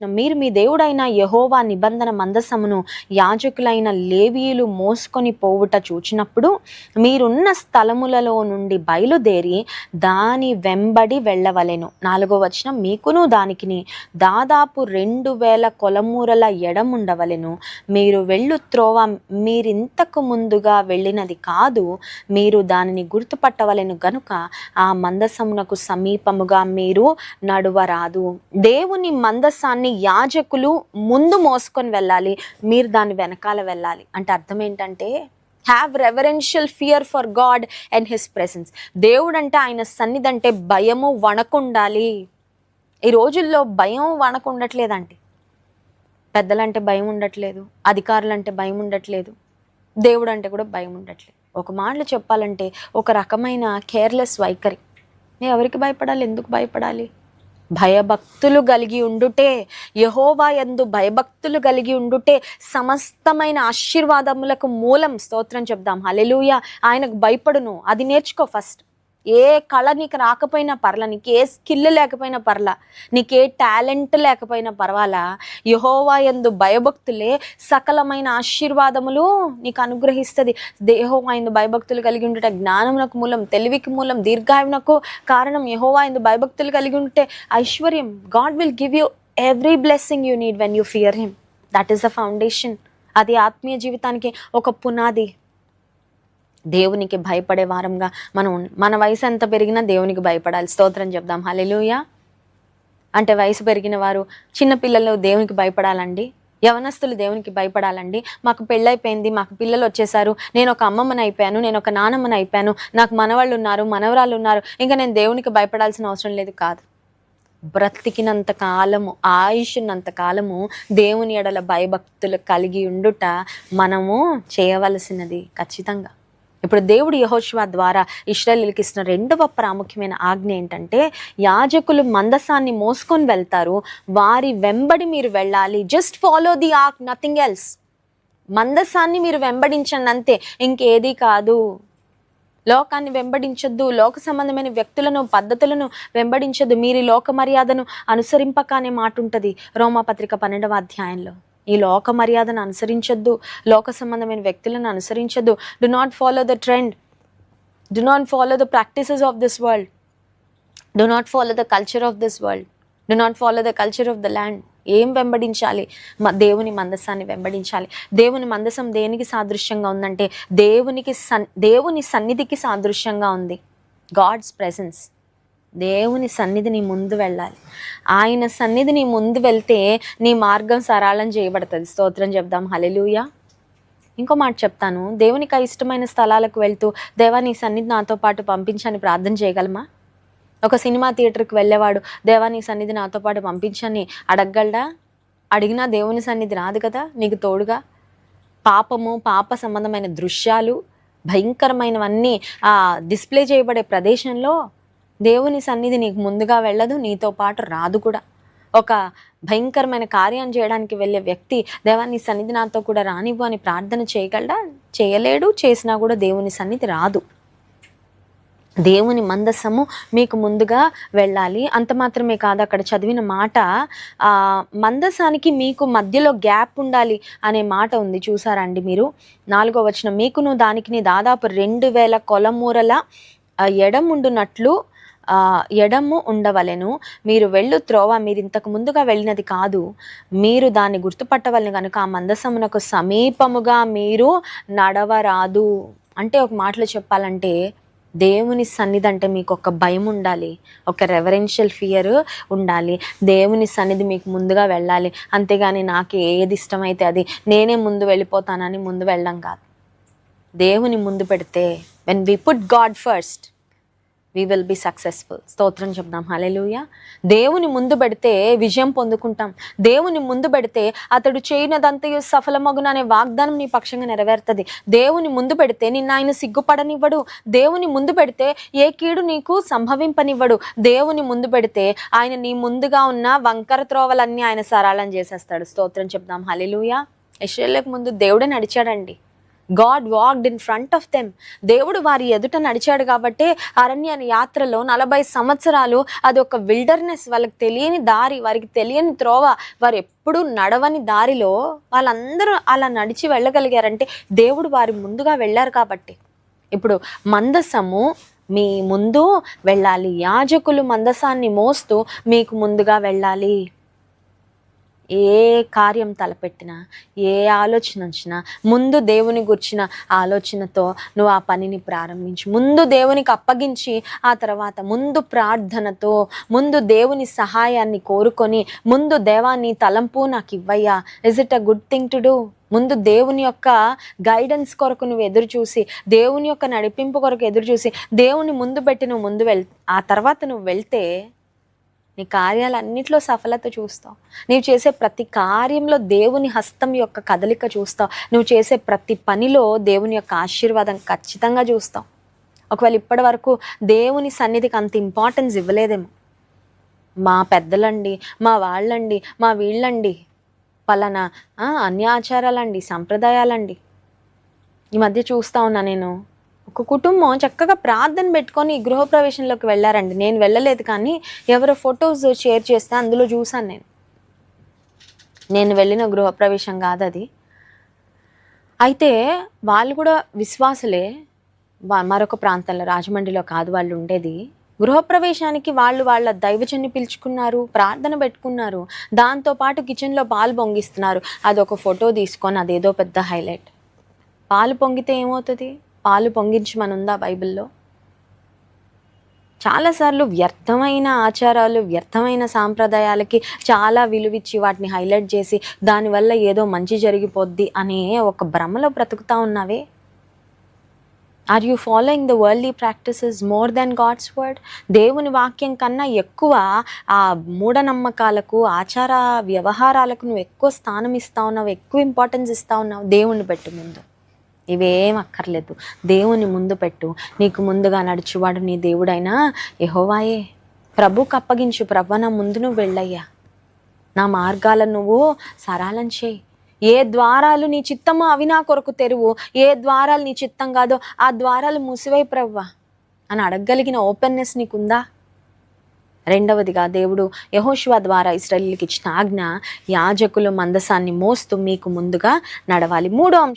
మీరు మీ దేవుడైన యహోవా నిబంధన మందసమును యాజకులైన లేవీయులు మోసుకొని పోవుట చూచినప్పుడు మీరున్న స్థలములలో నుండి బయలుదేరి దాని వెంబడి వెళ్ళవలెను. నాలుగో వచనం మీకును దానికిని దాదాపు రెండు వేల కొలమూరల ఎడముండవలెను. మీరు వెళ్ళు త్రోవ మీరింతకు ముందుగా వెళ్ళినది కాదు మీరు దానిని గుర్తుపట్టవలెను గనుక ఆ మందసమునకు సమీపముగా మీరు నడువరాదు. దేవుని మందసాన్ని యాజకులు ముందు మోసుకొని వెళ్ళాలి మీరు దాని వెనకాల వెళ్ళాలి. అంటే అర్థం ఏంటంటే have reverential fear for God and his presence దేవుడు అంటే ఆయన సన్నిధి అంటే భయము వణకుండాలి. ఈ రోజుల్లో భయం వణకు ఉండట్లేదండి పెద్దలంటే భయం ఉండట్లేదు అధికారులంటే భయం ఉండట్లేదు దేవుడు అంటే కూడా భయం ఉండట్లేదు. ఒక మాటలు చెప్పాలంటే ఒక రకమైన కేర్లెస్ వైఖరి. నేను ఎవరికి భయపడాలి ఎందుకు భయపడాలి? భయభక్తులు కలిగి ఉండుటే యహోవా యందు భయభక్తులు కలిగి ఉండుటే సమస్తమైన ఆశీర్వాదములకు మూలం స్తోత్రం చెప్దాం. హలెలూయ ఆయనకు భయపడును. అది నేర్చుకో ఫస్ట్. ఏ కళ నీకు రాకపోయినా పర్ల నీకు ఏ స్కిల్ లేకపోయినా పర్ల నీకు ఏ టాలెంట్ లేకపోయినా పర్వాలా? యహోవా ఎందు భయభక్తులే సకలమైన ఆశీర్వాదములు నీకు అనుగ్రహిస్తుంది. యహోవా ఎందు భయభక్తులు కలిగి ఉంటే జ్ఞానమునకు మూలం తెలివికి మూలం దీర్ఘాయునకు కారణం యహోవా ఎందు భయభక్తులు కలిగి ఉంటే ఐశ్వర్యం. God will give you every blessing you need when you fear him. That is the foundation. అది ఆత్మీయ జీవితానికి ఒక పునాది. దేవునికి భయపడే వారంగా మనం మన వయసు ఎంత పెరిగినా దేవునికి భయపడాలి. స్తోత్రం చెప్దాం. హల్లెలూయా. అంటే వయసు పెరిగిన వారు చిన్న పిల్లలు దేవునికి భయపడాలండి. యవనస్తులు దేవునికి భయపడాలండి. మాకు పెళ్ళైపోయింది మాకు పిల్లలు వచ్చేసారు నేను ఒక అమ్మమ్మని అయిపోయాను నేను ఒక నానమ్మని అయిపోయాను నాకు మనవాళ్ళు ఉన్నారు మనవరాలు ఉన్నారు ఇంకా నేను దేవునికి భయపడాల్సిన అవసరం లేదు కాదు. బ్రతికినంత కాలము ఆయుష్ ఉన్నంత కాలము దేవుని ఎడల భయభక్తులు కలిగి ఉండుట మనము చేయవలసినది ఖచ్చితంగా. ఇప్పుడు దేవుడు యహోశివ ద్వారా ఇస్రాయలీలకి ఇస్తున్న రెండవ ప్రాముఖ్యమైన ఆజ్ఞ ఏంటంటే యాజకులు మందసాన్ని మోసుకొని వెళ్తారు. వారి వెంబడి మీరు వెళ్ళాలి. Just follow the ark nothing else మందసాన్ని మీరు వెంబడించండి అంతే. ఇంకేది కాదు. లోకాన్ని వెంబడించొద్దు. లోక సంబంధమైన వ్యక్తులను పద్ధతులను వెంబడించొద్దు. మీరు లోక మర్యాదను అనుసరింపక అనే మాట ఉంటుంది రోమాపత్రిక పన్నెండవ అధ్యాయంలో. ఈ లోక మర్యాదను అనుసరించొద్దు లోక సంబంధమైన వ్యక్తులను అనుసరించొద్దు. Do not follow the trend do not follow the practices of this world do not follow the culture of this world do not follow the culture of the land ఏం వెంబడించాలి? మ- దేవుని మందసాన్ని వెంబడించాలి. దేవుని మందసం దేనికి సాదృశ్యంగా ఉందంటే దేవునికి సన్ దేవుని సన్నిధికి సాదృశ్యంగా ఉంది. గాడ్స్ ప్రెసెన్స్ దేవుని సన్నిధి నీ ముందు వెళ్ళాలి. ఆయన సన్నిధి నీ ముందు వెళ్తే నీ మార్గం సరళం చేయబడుతుంది. స్తోత్రం చెప్దాం. హలెలూయా ఇంకో మాట చెప్తాను. దేవునికి ఇష్టమైన స్థలాలకు వెళ్తూ దేవా నీ సన్నిధి నాతో పాటు పంపించని ప్రార్థన చేయగలమా? ఒక సినిమా థియేటర్కి వెళ్ళేవాడు దేవా నీ సన్నిధి నాతో పాటు పంపించని అడగగలడా? అడిగినా దేవుని సన్నిధి రాదు కదా నీకు తోడుగా? పాపము పాప సంబంధమైన దృశ్యాలు భయంకరమైనవన్నీ డిస్ప్లే చేయబడే ప్రదేశంలో దేవుని సన్నిధి నీకు ముందుగా వెళ్ళదు నీతో పాటు రాదు కూడా. ఒక భయంకరమైన కార్యం చేయడానికి వెళ్ళే వ్యక్తి దేవాన్ని సన్నిధి నాతో కూడా రానివ్వు అని ప్రార్థన చేయగలడా? చేయలేడు చేసినా కూడా దేవుని సన్నిధి రాదు. దేవుని మందసము మీకు ముందుగా వెళ్ళాలి. అంత మాత్రమే కాదు అక్కడ చదివిన మాట మందసానికి మీకు మధ్యలో గ్యాప్ ఉండాలి అనే మాట ఉంది. చూసారండి మీరు? నాలుగో వచనం మీకును దానికి దాదాపు రెండు వేల కొలమూరల ఎడముండునట్లు ఎడము ఉండవలెను. మీరు వెళ్ళు త్రోవ మీరు ఇంతకు ముందుగా వెళ్ళినది కాదు. మీరు దాన్ని గుర్తుపట్టవలను కనుక ఆ మందసమునకు సమీపముగా మీరు నడవరాదు. అంటే ఒక మాటలో చెప్పాలంటే దేవుని సన్నిధి అంటే మీకు ఒక భయం ఉండాలి. ఒక రెవరెన్షియల్ ఫియర్ ఉండాలి. దేవుని సన్నిధి మీకు ముందుగా వెళ్ళాలి. అంతేగాని నాకు ఏది ఇష్టమైతే అది నేనే ముందు వెళ్ళిపోతానని ముందు వెళ్ళడం కాదు. దేవుని ముందు పెడితే when we put God first we will be successful స్తోత్రం చెప్దాం. హలెలుయ దేవుని ముందు పెడితే విజయం పొందుకుంటాం. దేవుని ముందు పెడితే అతడు చేయనదంతయు సఫలమగును అనే వాగ్దానం నీ పక్షంగా నెరవేరుతుంది. దేవుని ముందు పెడితే నిన్ను ఆయన సిగ్గుపడనివ్వడు. దేవుని ముందు పెడితే ఏ కీడు నీకు సంభవింపనివ్వడు. దేవుని ముందు పెడితే ఆయన నీ ముందుగా ఉన్న వంకర త్రోవలన్నీ ఆయన సరళం చేసేస్తాడు. స్తోత్రం చెప్దాం. హలెలుయ యశ్వలకు ముందు దేవుడే నడిచాడండి. God walked in front of them దేవుడు వారి ఎదుట నడిచాడు కాబట్టి అరణ్య యాత్రలో నలభై సంవత్సరాలు అది ఒక విల్డర్నెస్ వాళ్ళకి తెలియని దారి వారికి తెలియని త్రోవ వారు ఎప్పుడు నడవని దారిలో వాళ్ళందరూ అలా నడిచి వెళ్ళగలిగారంటే దేవుడు వారి ముందుగా వెళ్ళారు కాబట్టి. ఇప్పుడు మందసము మీ ముందు వెళ్ళాలి. యాజకులు మందసాన్ని మోస్తూ మీకు ముందుగా వెళ్ళాలి. ఏ కార్యం తలపెట్టినా ఏ ఆలోచన వచ్చినా ముందు దేవుని గుర్చిన ఆలోచనతో నువ్వు ఆ పనిని ప్రారంభించు. ముందు దేవునికి అప్పగించి ఆ తర్వాత ముందు ప్రార్థనతో ముందు దేవుని సహాయాన్ని కోరుకొని ముందు దేవాన్ని తలంపు నాకు ఇవ్వయ్యా. Is it a good thing to do ముందు దేవుని యొక్క గైడెన్స్ కొరకు నువ్వు ఎదురు చూసి దేవుని యొక్క నడిపింపు కొరకు ఎదురు చూసి దేవుని ముందు పెట్టి నువ్వు ముందు వెళ్ ఆ తర్వాత నువ్వు వెళ్తే నీ కార్యాలన్నింటిలో సఫలత చూస్తావు. నీవు చేసే ప్రతి కార్యంలో దేవుని హస్తం యొక్క కదలిక చూస్తావు. నువ్వు చేసే ప్రతి పనిలో దేవుని యొక్క ఆశీర్వాదం ఖచ్చితంగా చూస్తావు. ఒకవేళ ఇప్పటి వరకు దేవుని సన్నిధికి అంత ఇంపార్టెన్స్ ఇవ్వలేదేమో. మా పెద్దలండి మా వాళ్ళండి మా వీళ్ళండి పలానా అన్ని ఆచారాలండి సంప్రదాయాలండి. ఈ మధ్య చూస్తా ఉన్నా నేను. ఒక కుటుంబం చక్కగా ప్రార్థన పెట్టుకొని గృహప్రవేశంలోకి వెళ్ళారండి. నేను వెళ్ళలేదు కానీ ఎవరో ఫొటోస్ షేర్ చేస్తే అందులో చూసాను నేను. నేను వెళ్ళిన గృహప్రవేశం కాదు అది. అయితే వాళ్ళు కూడా విశ్వాసులే. మరొక ప్రాంతంలో రాజమండ్రిలో కాదు వాళ్ళు ఉండేది. గృహప్రవేశానికి వాళ్ళు వాళ్ళ దైవజన్ని పిలుచుకున్నారు ప్రార్థన పెట్టుకున్నారు. దాంతోపాటు కిచెన్లో పాలు పొంగిస్తున్నారు. అదొక ఫోటో తీసుకొని అదేదో పెద్ద హైలైట్. పాలు పొంగితే ఏమవుతుంది? పాలు పొంగించమనుందా బైబిల్లో? చాలాసార్లు వ్యర్థమైన ఆచారాలు వ్యర్థమైన సాంప్రదాయాలకి చాలా విలువిచ్చి వాటిని హైలైట్ చేసి దానివల్ల ఏదో మంచి జరిగిపోద్ది అనే ఒక భ్రమలో బ్రతుకుతా ఉన్నావే? Are you following the worldly practices more than God's word దేవుని వాక్యం కన్నా ఎక్కువ ఆ మూఢనమ్మకాలకు ఆచార వ్యవహారాలకు నువ్వు ఎక్కువ స్థానం ఇస్తా ఉన్నావు ఎక్కువ ఇంపార్టెన్స్ ఇస్తా ఉన్నావు దేవుణ్ణి పెట్టు ముందు. ఇవేం అక్కర్లేదు. దేవుని ముందు పెట్టు. నీకు ముందుగా నడిచేవాడు నీ దేవుడైనా యహోవాయే. ప్రభుకు అప్పగించు ప్రభు నా ముందు నువ్వు వెళ్ళయ్యా. నా మార్గాలను నువ్వు సరళం చేయి. ఏ ద్వారాలు నీ చిత్తమో అవి నా కొరకు తెరువు. ఏ ద్వారాలు నీ చిత్తం కాదో ఆ ద్వారాలు మూసివై ప్రవ్వా. అని అడగగలిగిన ఓపెన్నెస్ నీకుందా? రెండవదిగా దేవుడు యహోశివ ద్వారా ఇస్రాయిల్కి ఇచ్చిన ఆజ్ఞ యాజకులు మందసాన్ని మోస్తూ మీకు ముందుగా నడవాలి. మూడో అంశం